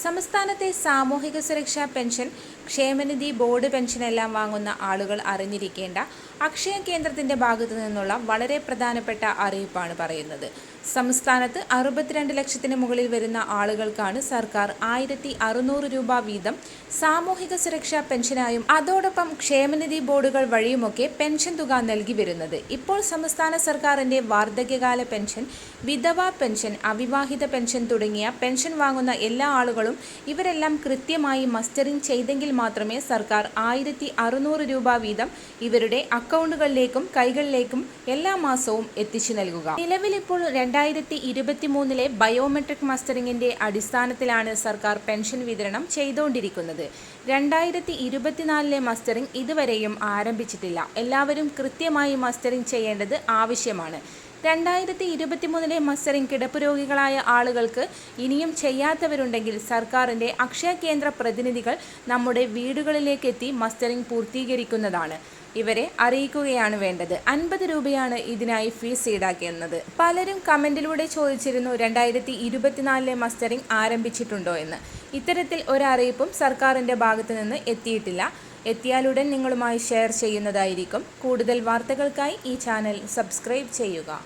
സംസ്ഥാനത്തെ സാമൂഹിക സുരക്ഷാ പെൻഷൻ ക്ഷേമനിധി ബോർഡ് പെൻഷൻ എല്ലാം വാങ്ങുന്ന ആളുകൾ അറിഞ്ഞിരിക്കേണ്ട അക്ഷയ കേന്ദ്രത്തിന്റെ ഭാഗത്തു നിന്നുള്ള വളരെ പ്രധാനപ്പെട്ട അറിയിപ്പാണ് പറയുന്നത്. സംസ്ഥാനത്ത് അറുപത്തിരണ്ട് ലക്ഷത്തിന് മുകളിൽ വരുന്ന ആളുകൾക്കാണ് സർക്കാർ ആയിരത്തി അറുന്നൂറ് രൂപ വീതം സാമൂഹിക സുരക്ഷാ പെൻഷനായും അതോടൊപ്പം ക്ഷേമനിധി ബോർഡുകൾ വഴിയുമൊക്കെ പെൻഷൻ തുക നൽകി വരുന്നത്. ഇപ്പോൾ സംസ്ഥാന സർക്കാരിന്റെ വാർദ്ധക്യകാല പെൻഷൻ വിധവ പെൻഷൻ അവിവാഹിത പെൻഷൻ തുടങ്ങിയ പെൻഷൻ വാങ്ങുന്ന എല്ലാ ആളുകളും ഇവരെല്ലാം കൃത്യമായി മസ്റ്ററിംഗ് ചെയ്തെങ്കിൽ മാത്രമേ സർക്കാർ ആയിരത്തി അറുന്നൂറ് രൂപ വീതം ഇവരുടെ അക്കൗണ്ടുകളിലേക്കും കൈകളിലേക്കും എല്ലാ മാസവും എത്തിച്ചു നൽകുക. നിലവിലിപ്പോൾ രണ്ടായിരത്തി ഇരുപത്തി മൂന്നിലെ ബയോമെട്രിക് മസ്റ്ററിംഗിന്റെ അടിസ്ഥാനത്തിലാണ് സർക്കാർ പെൻഷൻ വിതരണം ചെയ്തുകൊണ്ടിരിക്കുന്നത് രണ്ടായിരത്തി ഇരുപത്തിനാലിലെ മസ്റ്ററിംഗ് ഇതുവരെയും ആരംഭിച്ചിട്ടില്ല. എല്ലാവരും കൃത്യമായി മസ്റ്ററിംഗ് ചെയ്യേണ്ടത് ആവശ്യമാണ്. രണ്ടായിരത്തി ഇരുപത്തി മൂന്നിലെ മസ്റ്ററിംഗ് കിടപ്പ് രോഗികളായ ആളുകൾക്ക് ഇനിയും ചെയ്യാത്തവരുണ്ടെങ്കിൽ സർക്കാരിന്റെ അക്ഷയ കേന്ദ്ര പ്രതിനിധികൾ നമ്മുടെ വീടുകളിലേക്ക് എത്തി മസ്റ്ററിംഗ് പൂർത്തീകരിക്കുന്നതാണ്. ഇവരെ അറിയിക്കുകയാണ് വേണ്ടത്. അൻപത് രൂപയാണ് ഇതിനായി ഫീസ് ഈടാക്കുന്നത്. പലരും കമന്റിലൂടെ ചോദിച്ചിരുന്നു രണ്ടായിരത്തി ഇരുപത്തിനാലിലെ മസ്റ്ററിംഗ് ആരംഭിച്ചിട്ടുണ്ടോ എന്ന്. ഇത്തരത്തിൽ ഒരറിയിപ്പും സർക്കാരിന്റെ ഭാഗത്തു നിന്ന് എത്തിയിട്ടില്ല. എത്തിയാലുടൻ നിങ്ങളുമായി ഷെയർ ചെയ്യുന്നതായിരിക്കും. കൂടുതൽ വാർത്തകൾക്കായി ഈ ചാനൽ സബ്സ്ക്രൈബ് ചെയ്യുക.